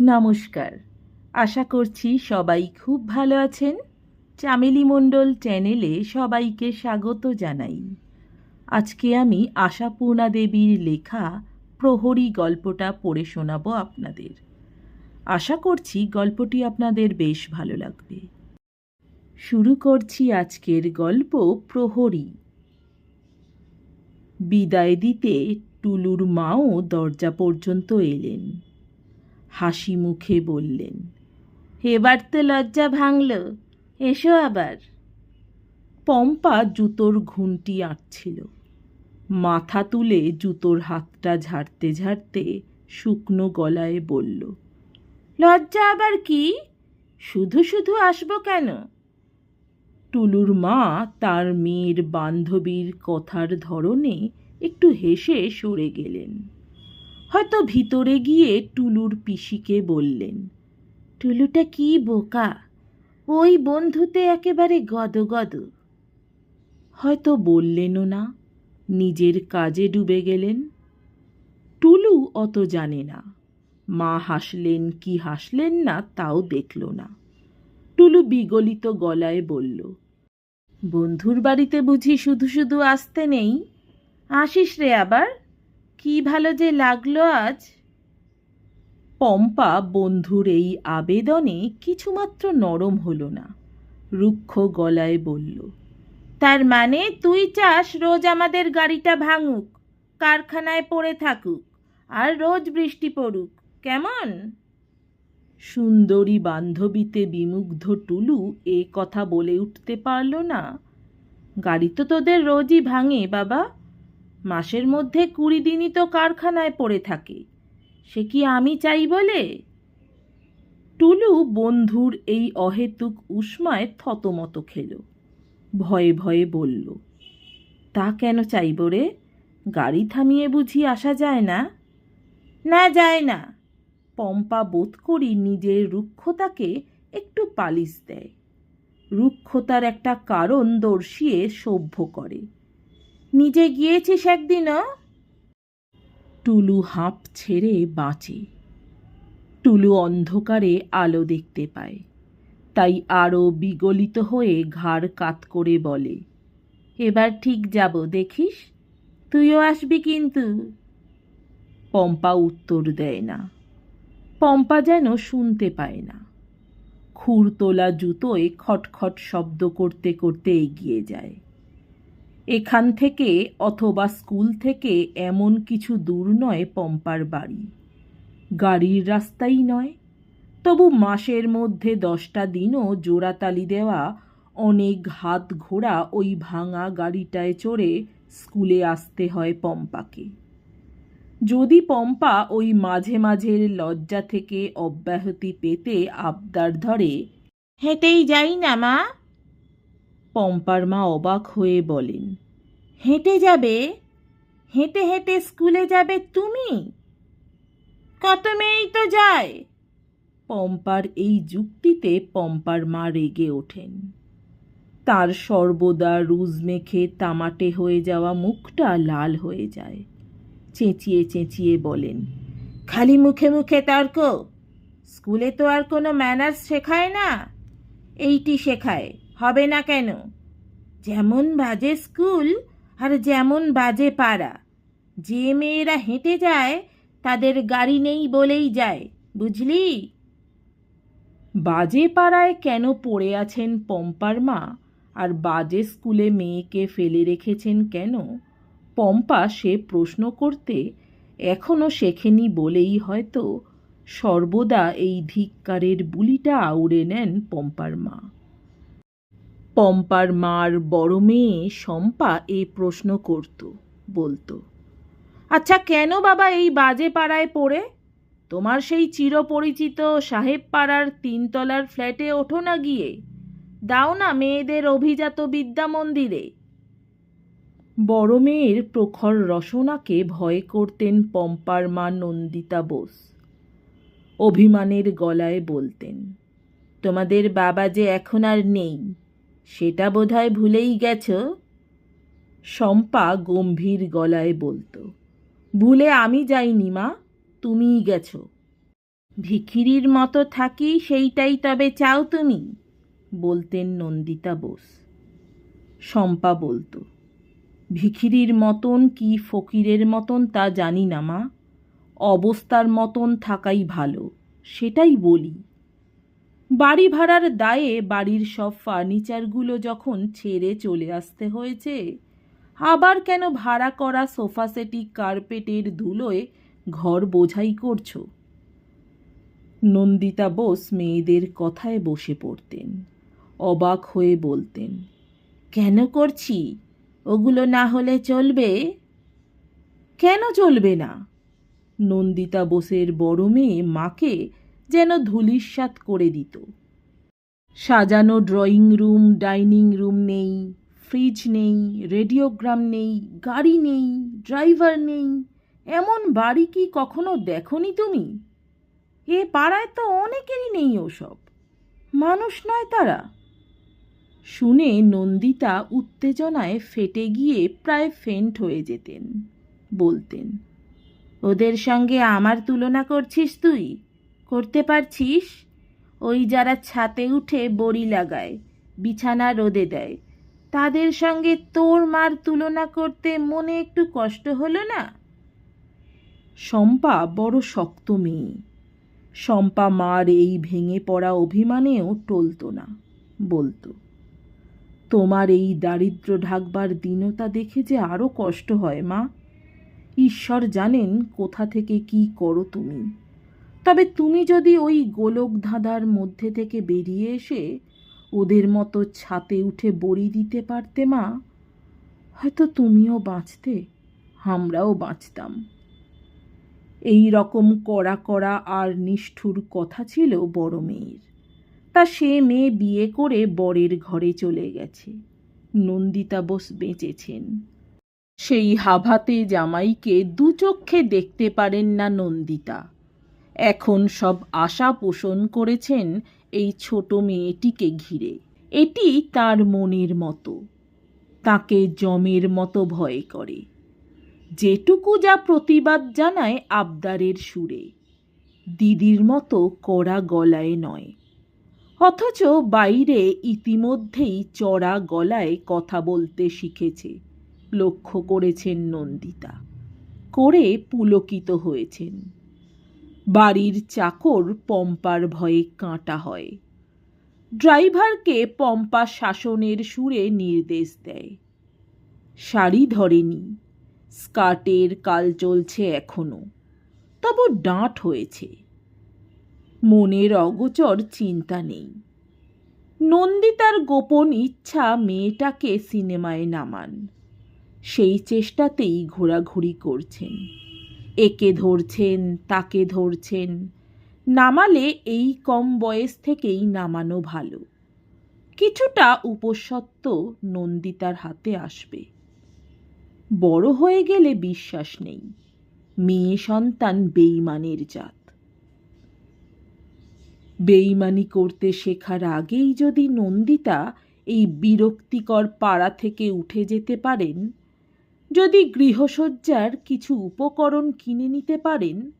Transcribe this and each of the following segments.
নমস্কার। আশা করছি সবাই খুব ভালো আছেন। চামেলি মণ্ডল চ্যানেলে সবাইকে স্বাগত জানাই। আজকে আমি আশাপূর্ণা দেবীর লেখা প্রহরী গল্পটা পড়ে শোনাবো আপনাদের। আশা করছি গল্পটি আপনাদের বেশ ভালো লাগবে। শুরু করছি আজকের গল্প প্রহরী। বিদায় দিতে টুলুর মাও দরজা পর্যন্ত এলেন। হাসি মুখে বললেন, এবার তো লজ্জা ভাঙল, এসো আবার। পম্পা জুতোর ঘুঁটি আঁটছিল। মাথা তুলে জুতোর হাতটা ঝাড়তে ঝাড়তে শুকনো গলায় বলল, লজ্জা আবার কি? শুধু শুধু আসব কেন? টুলুর মা তার মেয়ের বান্ধবীর কথার ধরনে একটু হেসে সরে গেলেন। হয়তো ভিতরে গিয়ে টুলুর পিসিকে বললেন, টুলুটা কি বোকা? ওই বন্ধুতে একেবারে গদগদ। হয়তো বললেনও না, নিজের কাজে ডুবে গেলেন। টুলু অত জানে না, মা হাসলেন কি হাসলেন না তাও দেখল না। টুলু বিগলিত গলায় বলল, বন্ধুর বাড়িতে বুঝি শুধু শুধু আসতে নেই? আসিস রে আবার? কি ভালো যে লাগল আজ? পম্পা বন্ধুর এই আবেদনে কিছুমাত্র নরম হলো না। রুক্ষ গলায় বলল, তার মানে তুই চাস রোজ আমাদের গাড়িটা ভাঙুক, কারখানায় পড়ে থাকুক, আর রোজ বৃষ্টি পড়ুক, কেমন? সুন্দরী বান্ধবীতে বিমুগ্ধ টুলু এ কথা বলে উঠতে পারল না। গাড়ি তো তোদের রোজই ভাঙে, বাবা। মাসের মধ্যে কুড়ি দিনই তো কারখানায় পড়ে থাকে। সে কি আমি চাই বলে? টুলু বন্ধুর এই অহেতুক উষ্মায় থতমত খেল। ভয়ে ভয়ে বলল, তা কেন চাইব রে? গাড়ি থামিয়ে বুঝি আসা যায় না? না যায় না। পম্পা বোধ করি নিজের রুক্ষতাকে একটু পালিশ দেয়। রুক্ষতার একটা কারণ দর্শিয়ে সভ্য করে। নিজে গিয়েছিস একদিনও? টুলু হাঁপ ছেড়ে বাঁচে। টুলু অন্ধকারে আলো দেখতে পায়। তাই আরও বিগলিত হয়ে ঘাড় কাত করে বলে, এবার ঠিক যাব, দেখিস? তুইও আসবি কিন্তু। পম্পা উত্তর দেয় না। পম্পা যেন শুনতে পায় না। খুর তোলা জুতোয় খটখট শব্দ করতে করতে এগিয়ে যায়। এখান থেকে অথবা স্কুল থেকে এমন কিছু দূর নয় পম্পার বাড়ি। গাড়ির রাস্তাই নয়। তবু মাসের মধ্যে দশটা দিনও জোড়াতালি দেওয়া, অনেক হাত ঘোড়া ওই ভাঙা গাড়িটায় চড়ে স্কুলে আসতে হয় পম্পাকে। যদি পম্পা ওই মাঝে মাঝের লজ্জা থেকে অব্যাহতি পেতে আবদার ধরে, হেঁটেই যাই না মা। পম্পার মা অবাক হয়ে বলেন, হেঁটে যাবে? হেঁটে হেঁটে স্কুলে যাবে তুমি? কত মেয়েই তো যায়? পম্পার এই যুক্তিতে পম্পার মা রেগে ওঠেন। তার সর্বদা রুজ মেখে তামাটে হয়ে যাওয়া মুখটা লাল হয়ে যায়। চেঁচিয়ে চেঁচিয়ে বলেন, খালি মুখে মুখে তর্ক। স্কুলে তো আর কোনো ম্যানার্স শেখায় না। এইটি শেখায়। হবে না কেন? যেমন বাজে স্কুল আর যেমন বাজে পাড়া। যে মেয়েরা হেঁটে যায়, তাদের গাড়ি নেই বলেই যায়, বুঝলি? বাজে পাড়ায় কেন পড়ে আছেন পম্পার মা? আর বাজে স্কুলে মেয়েকে ফেলে রেখেছেন কেন? পম্পা সে প্রশ্ন করতে এখনও শেখেনি বলেই হয়তো সর্বদা এই ধিক্কারের বুলিটা আউড়ে নেন পম্পার মা। পম্পার মার বড় মেয়ে শম্পা এই প্রশ্ন করত, বলতো আচ্ছা কেন বাবা এই বাজে পাড়ায় পড়ে? তোমার সেই চিরপরিচিত সাহেব পাড়ার তিনতলার ফ্ল্যাটে ওঠো না গিয়ে। দাও না মেয়েদের অভিজাত বিদ্যা মন্দিরে বড় মেয়ের প্রখর রসনাকে ভয় করতেন পম্পার মা নন্দিতা বোস। অভিমানের গলায় বলতেন, তোমাদের বাবা যে এখন আর নেই। সেটা বোধহয় ভুলেই গেছ? শম্পা গম্ভীর গলায় বলতো। ভুলে আমি যাইনি, মা, তুমিই গেছ। ভিখিরির মতো থাকি সেইটাই তবে চাও তুমি? বলতেন নন্দিতা বোস। শম্পা বলতো। ভিখিরির মতন কি ফকিরের মতন তা জানি না, মা। অবস্থার মতন থাকাই ভালো, সেটাই বলি। বাড়ি ভাড়ার দায়ে বাড়ির সব ফার্নিচারগুলো যখন ছেড়ে চলে আসতে হয়েছে, আবার কেন ভাড়া করা সোফা সেটি কার্পেটের ধুলোয় ঘর বোঝাই করছ? নন্দিতা বোস মেয়েদের কথায় বসে পড়তেন, অবাক হয়ে বলতেন, কেন করছি? ওগুলো না হলে চলবে? কেন চলবে না? নন্দিতা বোসের বড় মেয়ে মাকে যেন ধুলিস্বাত করে দিত। সাজানো ড্রয়িং রুম, ডাইনিং রুম নেই, ফ্রিজ নেই, রেডিওগ্রাম নেই, গাড়ি নেই, ড্রাইভার নেই, এমন বাড়ি কি কখনো দেখনি তুমি? এ পাড়ায় তো অনেকেরই নেই ওসব। মানুষ নয় তারা। শুনে নন্দিতা উত্তেজনায় ফেটে গিয়ে প্রায় ফেন্ট হয়ে যেতেন, বলতেন, ওদের সঙ্গে আমার তুলনা করছিস তুই? করতে পারছিস? ওই যারা ছাতে উঠে বড়ি লাগায়, বিছানা রোদে দেয়, তাদের সঙ্গে তোর মার তুলনা করতে মনে একটু কষ্ট হলো না? শম্পা বড় শক্ত মেয়ে। শম্পা মার এই ভেঙে পড়া অভিমানেও টলতো না, বলতো। তোমার এই দারিদ্র ঢাকবার দীনতা দেখে যে আরও কষ্ট হয়, মা। ঈশ্বর জানেন কোথা থেকে কি করো তুমি। তবে তুমি যদি ওই গোলক ধাঁধার মধ্যে থেকে বেরিয়ে এসে ওদের মতো ছাতে উঠে বড়ি দিতে পারতে মা, হয়তো তুমিও বাঁচতে, আমরাও বাঁচতাম। এই রকম কড়া কড়া আর নিষ্ঠুর কথা ছিল বড় মেয়ের। তা সে মেয়ে বিয়ে করে বরের ঘরে চলে গেছে। নন্দিতা বোস বেঁচেছেন। সেই হাভাতে জামাইকে দু চক্ষে দেখতে পারেন না নন্দিতা। এখন সব আশা পোষণ করেছেন এই ছোট মেয়েটিকে ঘিরে। এটি তার মনের মতো, তাকে জমের মতো ভয় করে। যেটুকু যা প্রতিবাদ জানায় আবদারের সুরে, দিদির মতো কড়া গলায় নয়। অথচ বাইরে ইতিমধ্যেই চড়া গলায় কথা বলতে শিখেছে, লক্ষ্য করেছেন নন্দিতা, করে পুলকিত হয়েছেন। বাড়ির চাকর পম্পার ভয়ে কাঁটা হয়। ড্রাইভারকে পম্পা শাসনের সুরে নির্দেশ দেয়। শাড়ি ধরেনি, স্কার্টের কাল চলছে এখনও, তবু ডাঁট হয়েছে। মনের অগোচর চিন্তা নেই। নন্দিতার গোপন ইচ্ছা মেয়েটাকে সিনেমায় নামান। সেই চেষ্টাতেই ঘোরাঘুরি করছেন। একে ধরছেন, তাকে ধরছেন। নামালে এই কম বয়স থেকেই নামানো ভালো। কিছুটা উপসত্ত্ব নন্দিতার হাতে আসবে। বড় হয়ে গেলে বিশ্বাস নেই। মেয়ে সন্তান বেইমানের জাত। বেইমানি করতে শেখার আগেই যদি নন্দিতা এই বিরক্তিকর পাড়া থেকে উঠে যেতে পারেন যদি গৃহসজ্জার কিছু উপকরণ কিনে নিতে পারেন,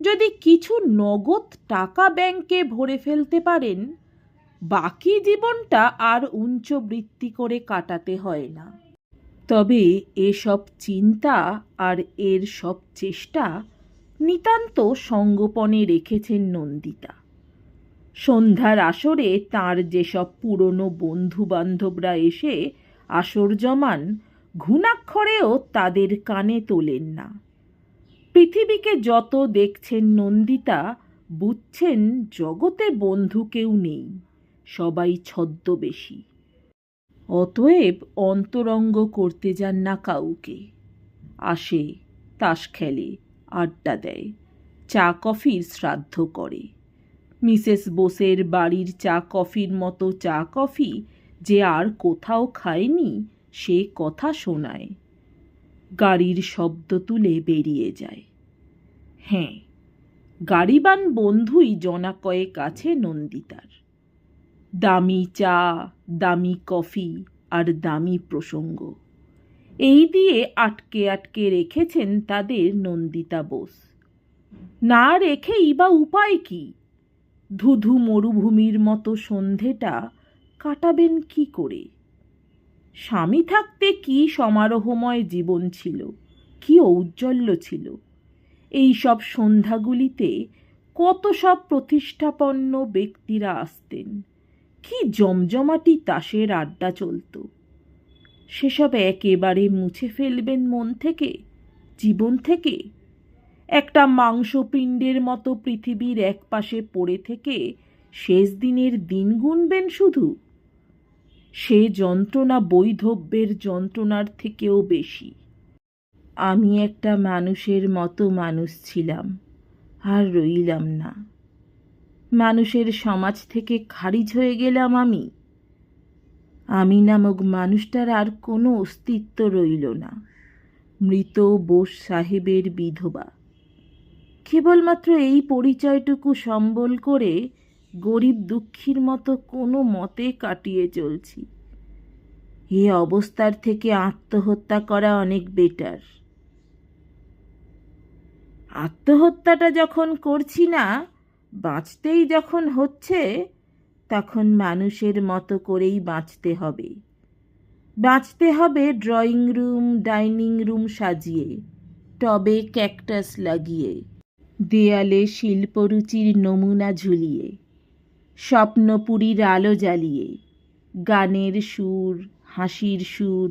যদি কিছু নগদ টাকা ব্যাংকে ভরে ফেলতে পারেন, বাকি জীবনটা আর উঞ্চবৃত্তি করে কাটাতে হয় না। তবে এসব চিন্তা আর এর সব চেষ্টা নিতান্ত সঙ্গোপনে রেখেছেন নন্দিতা। সন্ধ্যার আসরে তার যেসব পুরনো বন্ধু বান্ধবরা এসে আসর জমান ঘুণাক্ষরেও তাদের কানে তোলেন না। পৃথিবীকে যত দেখছেন নন্দিতা, বুঝছেন জগতে বন্ধু কেউ নেই, সবাই ছদ্মবেশী। অতএব অন্তরঙ্গ করতে যান না কাউকে। আসে, তাস খেলে, আড্ডা দেয়, চা কফির শ্রাদ্ধ করে। মিসেস বোসের বাড়ির চা কফির মতো চা কফি যে আর কোথাও খায়নি সে কথা শোনায়। গাড়ির শব্দ তুলে বেরিয়ে যায়। হ্যাঁ গাড়িবান বন্ধুই জনা কয়েক আছে নন্দিতার। দামি চা, দামি কফি আর দামি প্রসঙ্গ। এই দিয়ে আটকে আটকে রেখেছেন তাদের নন্দিতা বোস। না রেখেই বা উপায় কি? ধুধু মরুভূমির মতো সন্ধেটা কাটাবেন কি করে? স্বামী থাকতে কি সমারোহময় জীবন ছিল, কি ঔজ্জ্বল্য ছিল? এই সব সন্ধ্যাগুলিতে কত সব প্রতিষ্ঠাপন্ন ব্যক্তিরা আসতেন, কি জমজমাটি তাসের আড্ডা চলত। সেসব একেবারে মুছে ফেলবেন মন থেকে, জীবন থেকে? একটা মাংসপিণ্ডের মতো পৃথিবীর একপাশে পড়ে থেকে শেষ দিনের দিন গুনবেন শুধু? সে যন্ত্রণা বৈধব্যের যন্ত্রণার থেকেও বেশি। আমি একটা মানুষের মতো মানুষ ছিলাম, আর রইলাম না। মানুষের সমাজ থেকে খারিজ হয়ে গেলাম আমি। আমি নামক মানুষটার আর কোনো অস্তিত্ব রইল না। মৃত বোস সাহেবের বিধবা। কেবলমাত্র এই পরিচয়টুকু সম্বল করে গরিব দুঃখীর মতো কোনো মতে কাটিয়ে চলছি। এ অবস্থার থেকে আত্মহত্যা করা অনেক বেটার। আত্মহত্যাটা যখন করছি না, বাঁচতেই যখন হচ্ছে, তখন মানুষের মতো করেই বাঁচতে হবে। বাঁচতে হবে ড্রয়িং রুম, ডাইনিং রুম সাজিয়ে, টবে ক্যাকটাস লাগিয়ে, দেয়ালে শিল্পরুচির নমুনা ঝুলিয়ে। স্বপ্নপুরীর আলো জ্বালিয়ে, গানের সুর, হাসির সুর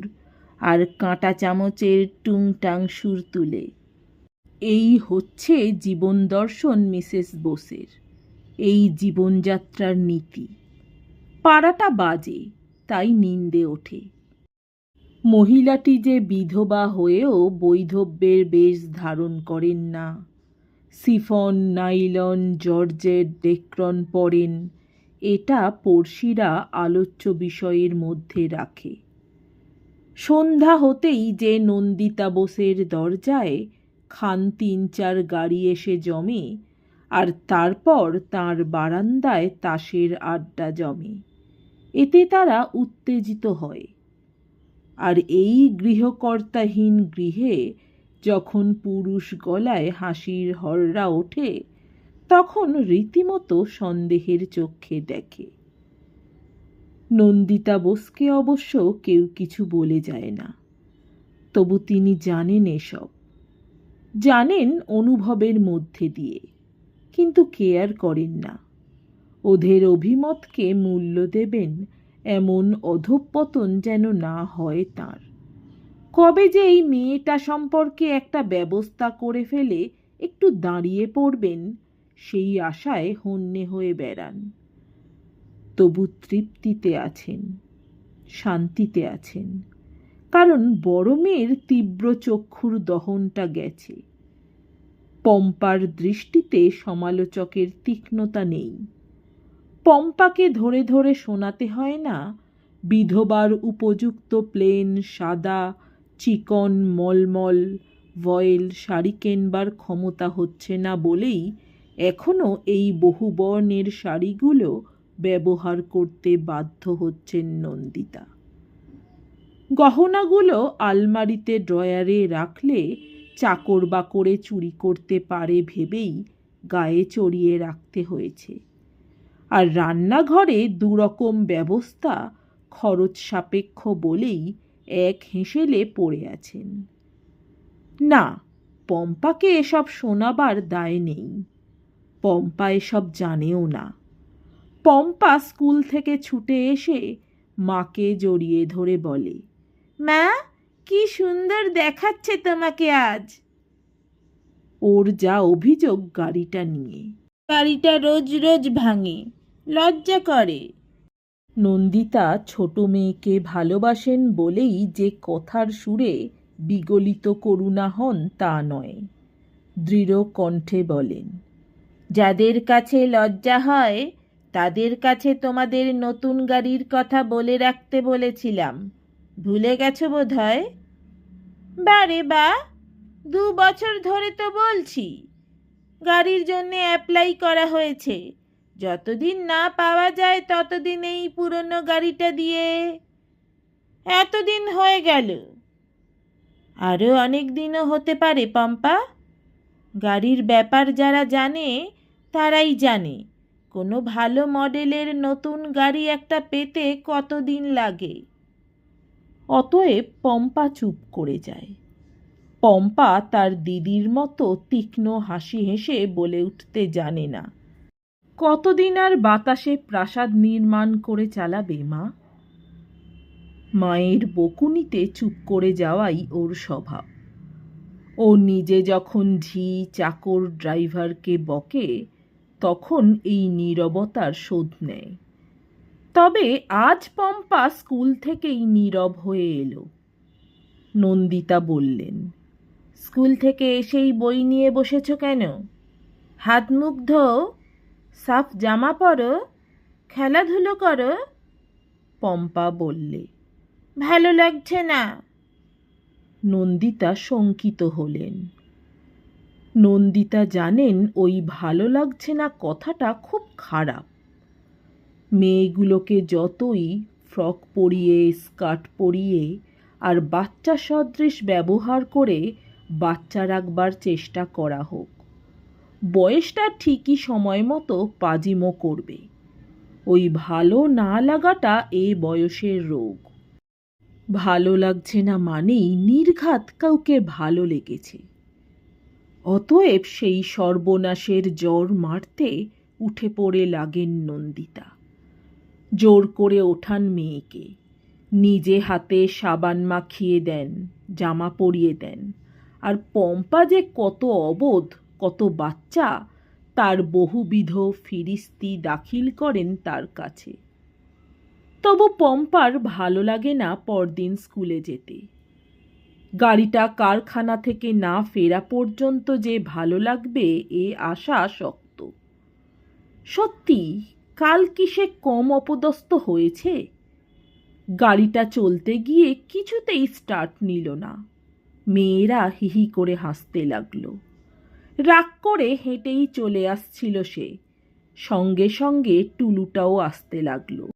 আর কাঁটা চামচের টুংটাং সুর তুলে। এই হচ্ছে জীবন দর্শন, মিসেস বোসের, এই জীবনযাত্রার নীতি। পাড়াটা বাজে, তাই নিন্দে ওঠে। মহিলাটি যে বিধবা হয়েও বৈধব্যের বেশ ধারণ করেন না। সিফন, নাইলন, জর্জের ডেক্রন পরেন এটা পড়শিরা আলোচ্য বিষয়ের মধ্যে রাখে। সন্ধ্যা হতেই যে নন্দিতা বোসের দরজায় খান তিন চার গাড়ি এসে জমে, আর তারপর তার বারান্দায় তাসের আড্ডা জমে। এতে তারা উত্তেজিত হয়। আর এই গৃহকর্তাহীন গৃহে যখন পুরুষ গলায় হাসির হররা ওঠে, তখন রীতিমতো সন্দেহের চোখে দেখে। নন্দিতা বোসকে অবশ্য কেউ কিছু বলে যায় না। তবু তিনি জানেন এসব। জানেন অনুভবের মধ্যে দিয়ে, কিন্তু কেয়ার করেন না। ওদের অভিমতকে মূল্য দেবেন এমন অধঃপতন যেন না হয় তার। কবে যে এই মেয়েটা সম্পর্কে একটা ব্যবস্থা করে ফেলে একটু দাঁড়িয়ে পড়বেন, সেই আশায় হন্যে হয়ে বেড়ান। তবু তৃপ্তিতে আছেন, শান্তিতে আছেন, কারণ বড় মেয়ের তীব্র চক্ষুর দহনটা গেছে। পম্পার দৃষ্টিতে সমালোচকের তীক্ষ্ণতা নেই। পম্পাকে ধরে ধরে শোনাতে হয় না, বিধবার উপযুক্ত প্লেন সাদা চিকন, মলমল, ভয়েল শাড়ি কেনবার ক্ষমতা হচ্ছে না বলেই এখনও এই বহুবর্ণের শাড়িগুলো ব্যবহার করতে বাধ্য হচ্ছেন নন্দিতা। গহনাগুলো আলমারিতে ড্রয়ারে রাখলে চাকর বাকরে চুরি করতে পারে ভেবেই গায়ে চড়িয়ে রাখতে হয়েছে। আর রান্নাঘরে দুরকম ব্যবস্থা খরচ সাপেক্ষ বলেই এক হেসেলে পড়ে আছেন। না, পম্পাকে এসব শোনাবার দায় নেই। পম্পা এসব জানেও না। পম্পা স্কুল থেকে ছুটে এসে মাকে জড়িয়ে ধরে বলে, মা, কি সুন্দর দেখাচ্ছে তোমাকে আজ। ওর যা অভিযোগ গাড়িটা নিয়ে। গাড়িটা রোজ রোজ ভাঙে, লজ্জা করে। নন্দিতা ছোট মেয়েকে ভালোবাসেন বলেই যে কথার সুরে বিগলিত করুণা হন তা নয়। দৃঢ় কণ্ঠে বলেন, যাদের কাছে লজ্জা হয়, তাদের কাছে তোমাদের নতুন গাড়ির কথা বলে রাখতে বলেছিলাম। ভুলে গেছো বোধ হয় বারে বা, দু বছর ধরে তো বলছি। গাড়ির জন্যে অ্যাপ্লাই করা হয়েছে। যতদিন না পাওয়া যায় ততদিন এই পুরনো গাড়িটা দিয়ে। এতদিন হয়ে গেল। আরও অনেক দিনও হতে পারে, পম্পা। গাড়ির ব্যাপার যারা জানে, তারাই জানে। কোনো ভালো মডেলের নতুন গাড়ি একটা পেতে কতদিন লাগে? অতএব পম্পা চুপ করে যায়। পম্পা তার দিদির মতো তীক্ষ্ণ হাসি হেসে বলে উঠতে জানে না। কতদিন আর বাতাসে প্রাসাদ নির্মাণ করে চালাবে, মা? মায়ের বকুনিতে চুপ করে যাওয়াই ওর স্বভাব। ও নিজে যখন ঝি চাকর ড্রাইভারকে বকে, তখন এই নীরবতার শোধ নেয়। তবে আজ পম্পা স্কুল থেকেই নীরব হয়ে এলো। নন্দিতা বললেন, স্কুল থেকে এসেই বই নিয়ে বসেছ কেন? হাত মুখ ধো। সাফ জামা পরো, খেলাধুলো করো, পম্পা বললে। ভালো লাগছে না। নন্দিতা শঙ্কিত হলেন। নন্দিতা জানেন ওই ভালো লাগছে না কথাটা খুব খারাপ। মেয়েগুলোকে যতই ফ্রক পরিয়ে, স্কার্ট পরিয়ে আর বাচ্চা সদৃশ ব্যবহার করে বাচ্চা রাখবার চেষ্টা করা হোক। বয়সটা ঠিকই সময় মতো পাজিমো করবে। ওই ভালো না লাগাটা এ বয়সের রোগ। ভালো লাগছে না মানেই নির্ঘাত কাউকে ভালো লেগেছে। অতএব সেই সর্বনাশের জ্বর মারতে উঠে পড়ে লাগেন নন্দিতা। জোর করে ওঠান মেয়েকে। নিজে হাতে সাবান মাখিয়ে দেন, জামা পরিয়ে দেন। আর পম্পা যে কত অবোধ কত বাচ্চা, তার বহুবিধ ফিরিস্তি দাখিল করেন তার কাছে। তবু পম্পার ভালো লাগে না পরদিন স্কুলে যেতে। গাড়িটা কারখানা থেকে না ফেরা পর্যন্ত যে ভালো লাগবে, এ আশা শক্ত। সত্যি, কাল কি সে কম অপদস্থ হয়েছে? গাড়িটা চলতে গিয়ে কিছুতেই স্টার্ট নিল না। মেয়েরা হিহি করে হাসতে লাগল। রাগ করে হেঁটেই চলে আসছিল সে। সঙ্গে সঙ্গে টুলুটাও আসতে লাগল।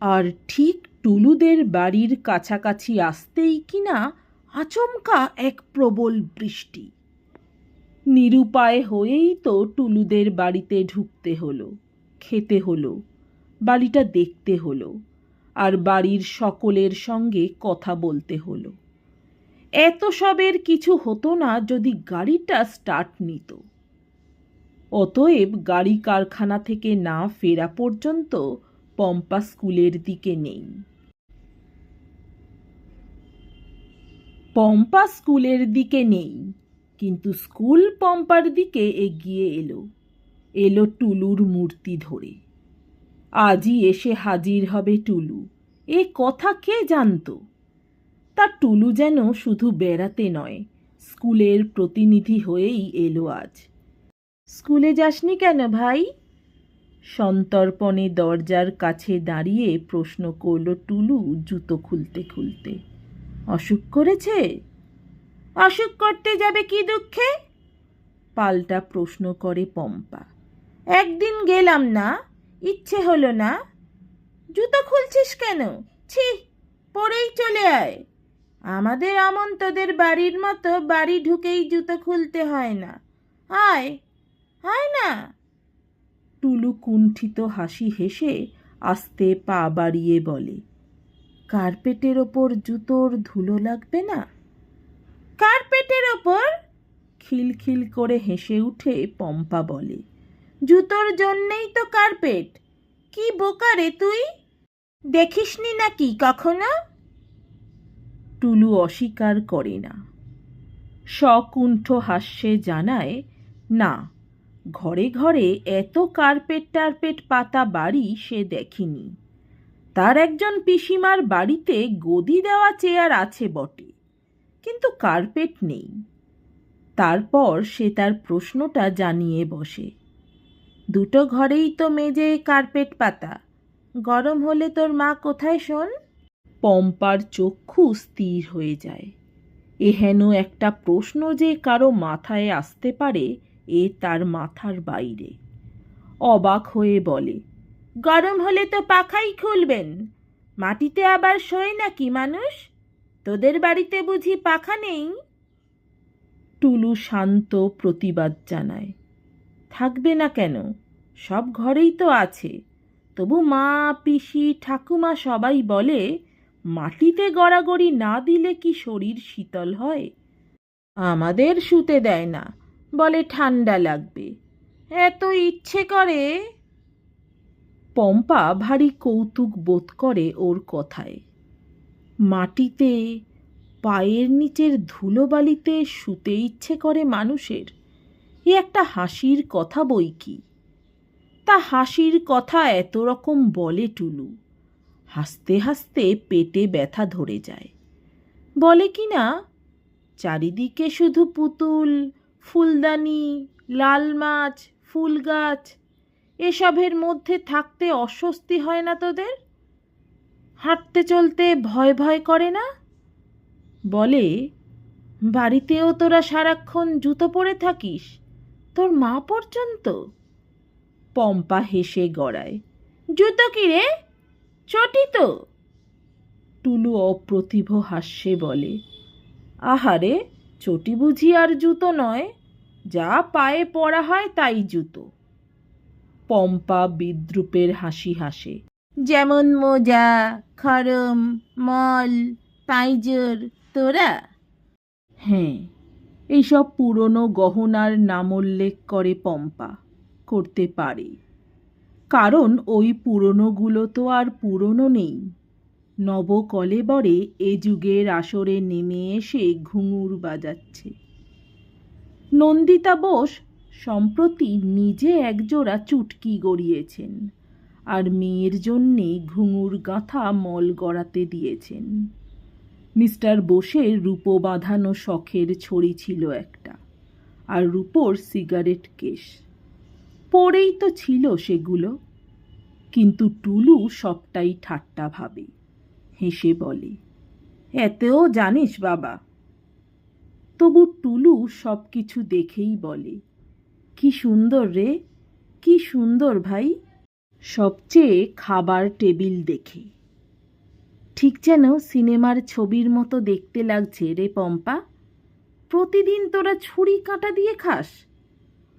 আর ঠিক টুলুদের বাড়ির কাছাকাছি আসতেই কিনা আচমকা এক প্রবল বৃষ্টি। নিরুপায় হয়েই তো টুলুদের বাড়িতে ঢুকতে হলো, খেতে হলো, বাড়িটা দেখতে হলো, আর বাড়ির সকলের সঙ্গে কথা বলতে হলো। এত সবের কিছু হতো না যদি গাড়িটা স্টার্ট নিত। অতএব গাড়ি কারখানা থেকে না ফেরা পর্যন্ত পম্পা স্কুলের দিকে নেই। পম্পা স্কুলের দিকে নেই, কিন্তু স্কুল পম্পার দিকে এগিয়ে এলো। এলো টুলুর মূর্তি ধরে। আজই এসে হাজির হবে টুলু। এ কথা কে জানতো? তা টুলু যেন শুধু বেড়াতে নয়, স্কুলের প্রতিনিধি হয়েই এলো আজ। স্কুলে যাসনি কেন ভাই? সন্তর্পণে দরজার কাছে দাঁড়িয়ে প্রশ্ন করল টুলু জুতো খুলতে খুলতে। অসুখ করেছে? অসুখ করতে যাবে কি দুঃখে? পাল্টা প্রশ্ন করে পম্পা। একদিন গেলাম না, ইচ্ছে হলো না। জুতো খুলছিস কেন? ছি, পরেই চলে আয়। আমাদের আমন তোদের বাড়ির মতো বাড়ি ঢুকেই জুতো খুলতে হয় না। আয় হয় না। টুলু কুণ্ঠিত হাসি হেসে আস্তে পা বাড়িয়ে বলে, কার্পেটের ওপর জুতোর ধুলো লাগবে না? কার্পেটের ওপর? খিলখিল করে হেসে উঠে পম্পা বলে, জুতোর জন্যেই তো কার্পেট। কি বোকারে তুই? দেখিসনি নাকি কখনো? টুলু অস্বীকার করে না। সকুণ্ঠ হাস্যে জানায়, না, ঘরে ঘরে এত কার্পেট টার্পেট পাতা বাড়ি সে দেখেনি। তার একজন পিসিমার বাড়িতে গদি দেওয়া চেয়ার আছে বটে, কিন্তু কার্পেট নেই। তারপর সে তার প্রশ্নটা জানিয়ে বসে, দুটো ঘরেই তো মেজে কার্পেট পাতা, গরম হলে তোর মা কোথায় শোন? পম্পার চক্ষু স্থির হয়ে যায়। এহেন একটা প্রশ্ন যে কারও মাথায় আসতে পারে, এ তার মাথার বাইরে। অবাক হয়ে বলে, গরম হলে তো পাখাই খুলবেন। মাটিতে আবার শোয় নাকি মানুষ? তোদের বাড়িতে বুঝি পাখা নেই? টুলু শান্ত প্রতিবাদ জানায়, থাকবে না কেন? সব ঘরেই তো আছে। তবু মা, পিসি, ঠাকুমা সবাই বলে মাটিতে গড়াগড়ি না দিলে কি শরীর শীতল হয়? আমাদের শুতে দেয় না, বলে ঠান্ডা লাগবে। এত ইচ্ছে করে। পম্পা ভারী কৌতুক বোধ করে ওর কথায়। মাটিতে, পায়ের নিচের ধুলোবালিতে শুতে ইচ্ছে করে মানুষের। এ একটা হাসির কথা বই কি? তা হাসির কথা এত রকম বলে টুলু। হাসতে হাসতে পেটে ব্যথা ধরে যায়। বলে কি না, চারিদিকে শুধু পুতুল, ফুলদানি, লাল মাছ, ফুল গাছ, এসবের মধ্যে থাকতে অস্বস্তি হয় না তোদের? হাঁটতে চলতে ভয় ভয় করে না? বলে, বাড়িতেও তোরা সারাক্ষণ জুতো পরে থাকিস, তোর মা পর্যন্ত? পম্পা হেসে গড়ায়, জুতো কি রে? চটি তো। টুলু অপ্রতিভ হাস্যে বলে, আহারে, চটি বুঝি আর জুতো নয়। যা পায়ে পরা হয় তাই জুতো। পম্পা বিদ্রুপের হাসি হাসে, যেমন মোজা, খরম, মল পাইজর তোরা? হ্যাঁ এইসব পুরনো গহনার নামোল্লেখ করে পম্পা, করতে পারে। কারণ ওই পুরনোগুলো তো আর পুরনো নেই। নবকলেবরে এ যুগের আসরে নেমে এসে ঘুঙুর বাজাচ্ছে। নন্দিতা বোস সম্প্রতি নিজে একজোড়া চুটকি গড়িয়েছেন আর মেয়ের জন্যে ঘুঙুর গাঁথা মল গড়াতে দিয়েছেন। মিস্টার বোসের রূপো বাঁধানো শখের ছড়ি ছিল একটা, আর রূপোর সিগারেট কেশ। পরেই তো ছিল সেগুলো। কিন্তু টুলু সবটাই ঠাট্টা ভাবে, হেসে বলে, এতেও জানিস বাবা? তবু টুলু সব কিছু দেখেই বলে, কি সুন্দর রে, কি সুন্দর ভাই, সবচেয়ে খাবার টেবিল দেখে। ঠিক যেন সিনেমার ছবির মতো দেখতে লাগছে রে পম্পা। প্রতিদিন তোরা ছুরি কাঁটা দিয়ে খাস,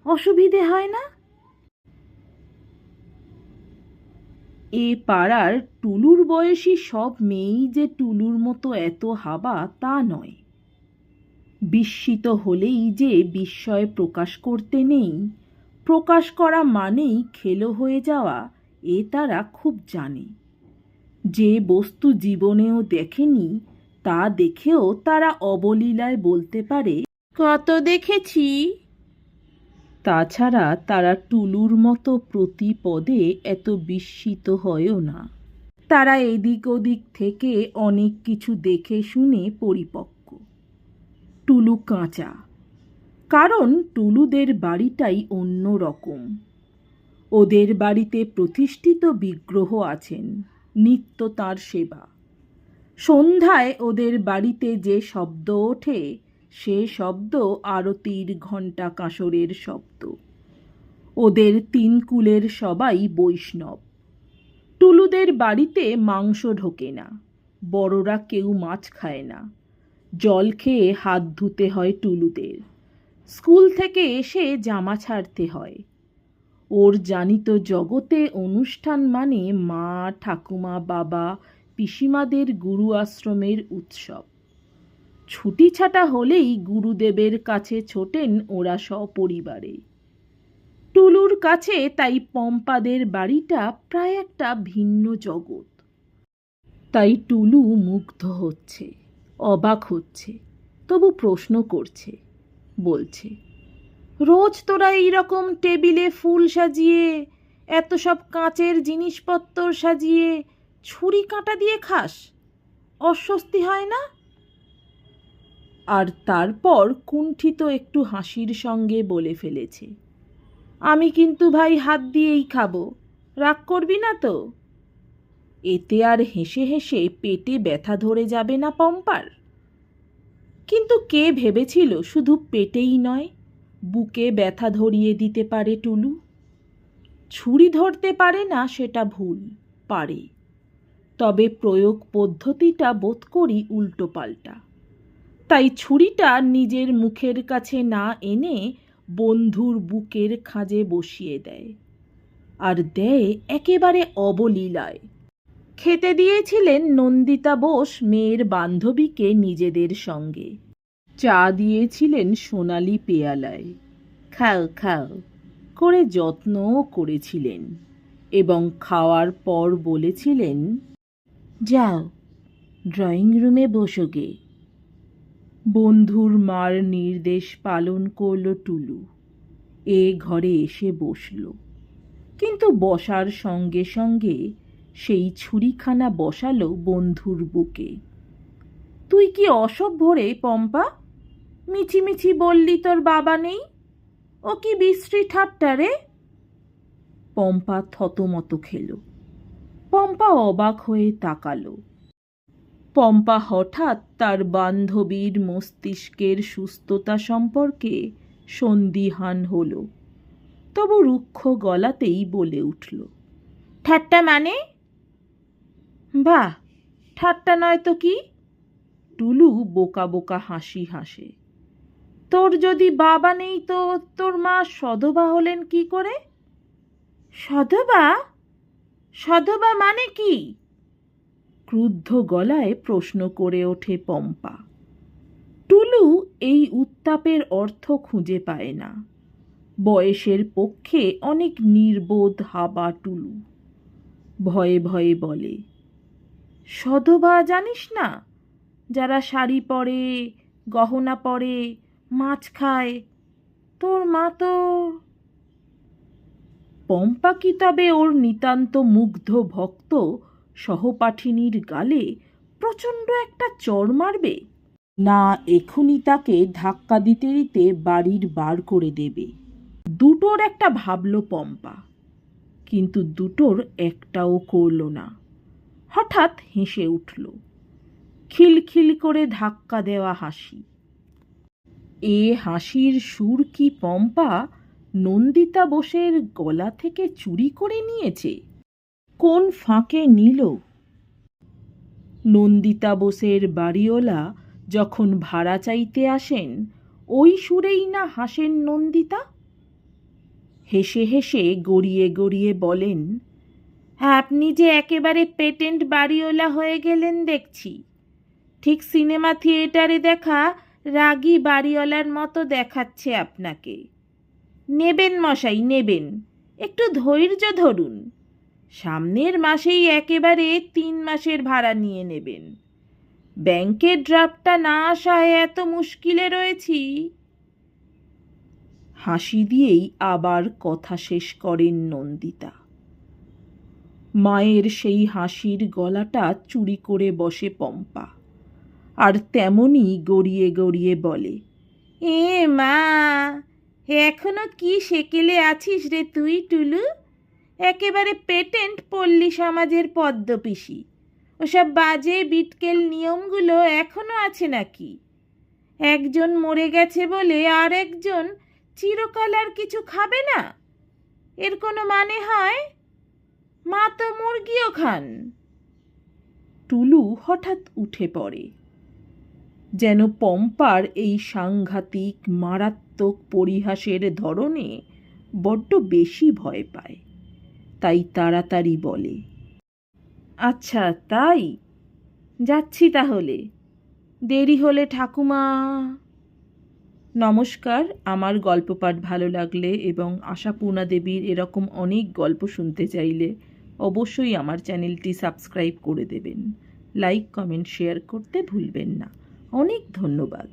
অসুবিধে হয় না? এ পাড়ার টুলুর বয়সী সব মেয়েই যে টুলুর মতো এত হাবা, তা নয়। বিস্মিত হলেই যে বিস্ময় প্রকাশ করতে নেই, প্রকাশ করা মানেই খেলো হয়ে যাওয়া, এ তারা খুব জানে। যে বস্তু জীবনেও দেখেনি, তা দেখেও তারা অবলীলায় বলতে পারে, কত দেখেছি? তাছাড়া তারা টুলুর মতো প্রতি পদে এত বিস্মিত হয়ও না। তারা এদিক ওদিক থেকে অনেক কিছু দেখে শুনে পরিপক্ক। টুলু কাঁচা। কারণ টুলুদের বাড়িটাই অন্য রকম। ওদের বাড়িতে প্রতিষ্ঠিত বিগ্রহ আছেন, নিত্য তার সেবা। সন্ধ্যায় ওদের বাড়িতে যে শব্দ ওঠে সে শব্দ আরতির ঘণ্টা কাঁসরের শব্দ। ওদের তিন কুলের সবাই বৈষ্ণব। টুলুদের বাড়িতে মাংস ঢোকে না, বড়রা কেউ মাছ খায় না। জল খেয়ে হাত ধুতে হয় টুলুদের। স্কুল থেকে এসে জামা ছাড়তে হয়। ওর জানিত জগতে অনুষ্ঠান মানে মা, ঠাকুমা, বাবা, পিসিমাদের গুরু আশ্রমের উৎসব। ছুটি ছাটা হলেই গুরুদেবের কাছে ছোটেন ওরা সপরিবারে। টুলুর কাছে তাই পম্পাদের বাড়িটা প্রায় একটা ভিন্ন জগৎ। তাই টুলু মুগ্ধ হচ্ছে, অবাক হচ্ছে, তবু প্রশ্ন করছে, বলছে, রোজ তোরা এইরকম টেবিলে ফুল সাজিয়ে, এত সব কাঁচের জিনিসপত্র সাজিয়ে, ছুরি কাঁটা দিয়ে খাস? অস্বস্তি হয় না? আর তারপর কুণ্ঠিত একটু হাসির সঙ্গে বলে ফেলেছে, আমি কিন্তু ভাই হাত দিয়েই খাব, রাগ করবি না তো? এতে আর হেসে হেসে পেটে ব্যথা ধরে যাবে না পম্পার। কিন্তু কে ভেবেছিল শুধু পেটেই নয়, বুকে ব্যথা ধরিয়ে দিতে পারে টুলু? ছুরি ধরতে পারে না সেটা ভুল, পারে। তবে প্রয়োগ পদ্ধতিটা বোধ করি উল্টো পাল্টা তাই ছুরিটা নিজের মুখের কাছে না এনে বন্ধুর বুকের খাঁজে বসিয়ে দেয় আর দেয় একেবারে অবলীলায়। খেতে দিয়েছিলেন নন্দিতা বোস মেয়ের বান্ধবীকে নিজেদের সঙ্গে। চা দিয়েছিলেন সোনালি পেয়ালায়। খাও খাও। করে যত্নও করেছিলেন এবং খাওয়ার পর বলেছিলেন, যাও, ড্রয়িং রুমে বসো গে বন্ধুর মার নির্দেশ পালন করল টুলু। এ ঘরে এসে বসল। কিন্তু বসার সঙ্গে সঙ্গে সেই ছুরিখানা বসালো বন্ধুর বুকে। তুই কি অসভ্য রে, পম্পা? মিছিমিছি বললি তোর বাবা নেই? ও কি বিশ্রী ঠাট্টা রে? পম্পা থতমত খেল। পম্পা অবাক হয়ে তাকালো। পম্পা হঠাৎ তার বান্ধবীর মস্তিষ্কের সুস্থতা সম্পর্কে সন্দিহান হল। তবু রুক্ষ গলাতেই বলে উঠল, ঠাট্টা মানে? বাহ, ঠাট্টা নয় তো কি? টুলু বোকা বোকা হাসি হাসে, তোর যদি বাবা নেই তো তোর মা সধবা হলেন কি করে? সধবা? সধবা মানে কি? ক্রুদ্ধ গলায় প্রশ্ন করে ওঠে পম্পা। টুলু এই উত্তাপের অর্থ খুঁজে পায় না। বয়সের পক্ষে অনেক নির্বোধ হাবা টুলু। ভয়ে ভয়ে বলে, সধবা জানিস না, যারা শাড়ি পরে, গহনা পরে, মাছ খায়, তোর মা তো পম্পা কি তবে ওর নিতান্ত মুগ্ধ ভক্ত সহপাঠিনীর গালে প্রচণ্ড একটা চর মারবে। না এখনই তাকে ধাক্কা দিতে দিতে বাড়ির বার করে দেবে। দুটোর একটা ভাবল পম্পা কিন্তু দুটোর একটাও করল না। হঠাৎ হেসে উঠল খিলখিল করে ধাক্কা দেওয়া হাসি। এ হাসির সুর কি পম্পা নন্দিতা বোসের গলা থেকে চুরি করে নিয়েছে? কোন ফাঁকে নিল? নন্দিতা বোসের বাড়িওলা যখন ভাড়া চাইতে আসেন, ওই সুরেই না হাসেন নন্দিতা? হেসে হেসে গড়িয়ে গড়িয়ে বলেন, আপনি যে একেবারে পেটেন্ট বাড়িওলা হয়ে গেলেন দেখছি। ঠিক সিনেমা থিয়েটারে দেখা রাগী বাড়িওয়ালার মতো দেখাচ্ছে আপনাকে। নেবেন মশাই, নেবেন। একটু ধৈর্য ধরুন। সামনের মাসেই একেবারে তিন মাসের ভাড়া নিয়ে নেবেন। ব্যাংকের ড্রাফটটা না আসায় এত মুশকিলে রয়েছি। হাসি দিয়েই আবার কথা শেষ করেন নন্দিতা। মায়ের সেই হাসির গলাটা চুরি করে বসে পম্পা। আর তেমনই গড়িয়ে গড়িয়ে বলে, এ মা, এখনও কি সেকেলে আছিস রে তুই, টুলু? একেবারে পেটেন্ট পল্লী সমাজের পদ্মপিসি ওসব বাজে বিটকেল নিয়মগুলো এখনও আছে নাকি? একজন মরে গেছে বলে আর একজন চিরকাল আর কিছু খাবে না? এর কোনো মানে হয়? মা তো মুরগিও খান। টুলু হঠাৎ উঠে পড়ে। যেন পম্পার এই সাংঘাতিক, মারাত্মক পরিহাসের ধরনে বড্ড বেশি ভয় পায়। তাই তাড়াতাড়ি বলে। আচ্ছা তাই? যাচ্ছি তাহলে। দেরি হলে ঠাকুমা। নমস্কার, আমার গল্প পাঠ ভালো লাগলে এবং আশাপূর্ণা দেবীর এরকম অনেক গল্প শুনতে চাইলে অবশ্যই আমার চ্যানেলটি সাবস্ক্রাইব করে দেবেন। লাইক, কমেন্ট, শেয়ার করতে ভুলবেন না। অনেক ধন্যবাদ।